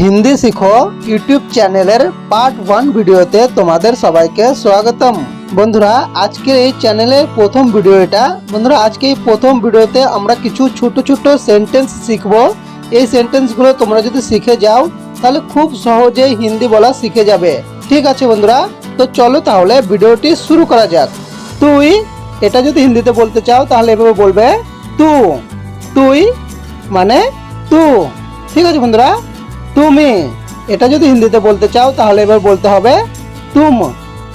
হিন্দি শিখো ইউটিউব চ্যানেলের part one ভিডিওতে তোমাদের সবাইকে স্বাগতম। বন্ধুরা আজকের এই চ্যানেলের প্রথম ভিডিও এটা বন্ধুরা, আজকে এই প্রথম ভিডিওতে আমরা কিছু ছোট ছোট সেন্টেন্স শিখব। এই সেন্টেন্সগুলো তোমরা যদি শিখে যাও, তাহলে খুব সহজেই হিন্দি বলা শিখে যাবে। ঠিক আছে, বন্ধুরা? তো চলো তাহলে ভিডিওটি শুরু করা যাক। তুই, এটা যদি হিন্দিতে বলতে চাও, তাহলে এভাবে বলবে, তু। তুই মানে তু। ঠিক আছে, বন্ধুরা? তুমি, এটা যদি হিন্দিতে বলতে চাও, তাহলে এবার বলতে হবে তুম।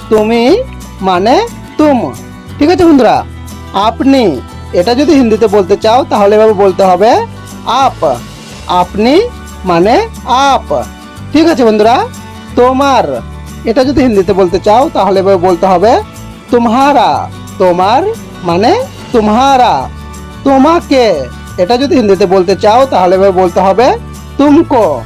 তুমি মানে তুম। ঠিক আছে বন্ধুরা? আপনি, এটা যদি হিন্দিতে বলতে চাও, তাহলে এবার বলতে হবে আপ। আপনি মানে আপ। ঠিক আছে বন্ধুরা? তোমার, এটা যদি হিন্দিতে বলতে চাও, তাহলে এবার বলতে হবে তোমারা। তোমার মানে তোমারা। তোমাকে, এটা যদি হিন্দিতে বলতে চাও, তাহলে এবার বলতে হবে তুমকো।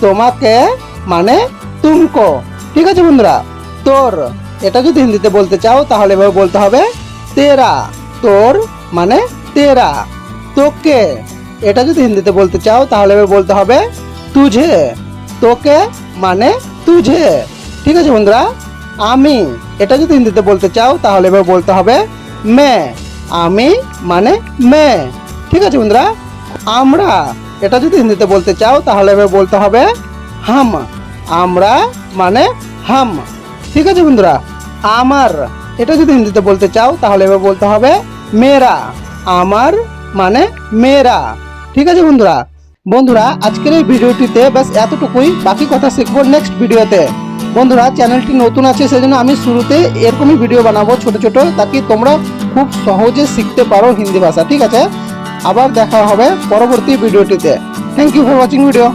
তোমাকে মানে তুমকো। ঠিক আছে বন্ধুরা? তোর, এটা যদি হিন্দিতে বলতে চাও, তাহলে এবার বলতে হবে, তেরা। তোর মানে তেরা। তোকে, এটা যদি হিন্দিতে বলতে চাও, তাহলে এবার বলতে হবে, তুঝে। তোকে মানে তুঝে। ঠিক আছে বন্ধুরা? আমি, এটা যদি হিন্দিতে বলতে চাও, তাহলে এবার বলতে হবে, মে। আমি মানে মে। ঠিক আছে বন্ধুরা? আমরা এটা যদি হিন্দিতে বলতে চাও, তাহলে এবার বলতে হবে হাম। আমরা মানে হাম। ঠিক আছে বন্ধুরা? আমার। এটা যদি হিন্দিতে বলতে চাও, তাহলে এবার বলতে হবে মেরা আমার মানে মেরা ঠিক আছে বন্ধুরা? বন্ধুরা, আজকের এই ভিডিওটিতে ব্যাস এতটুকুই। বাকি কথা শিখব নেক্সট ভিডিওতে। বন্ধুরা, চ্যানেলটি নতুন আছে, সেজন্য আমি শুরুতে এরকমই ভিডিও বানাবো ছোট ছোট তাকে তোমরা খুব সহজে শিখতে পারো হিন্দি ভাষা। ঠিক আছে? আবার দেখা হবে পরবর্তী ভিডিওটিতে। Thank you for watching video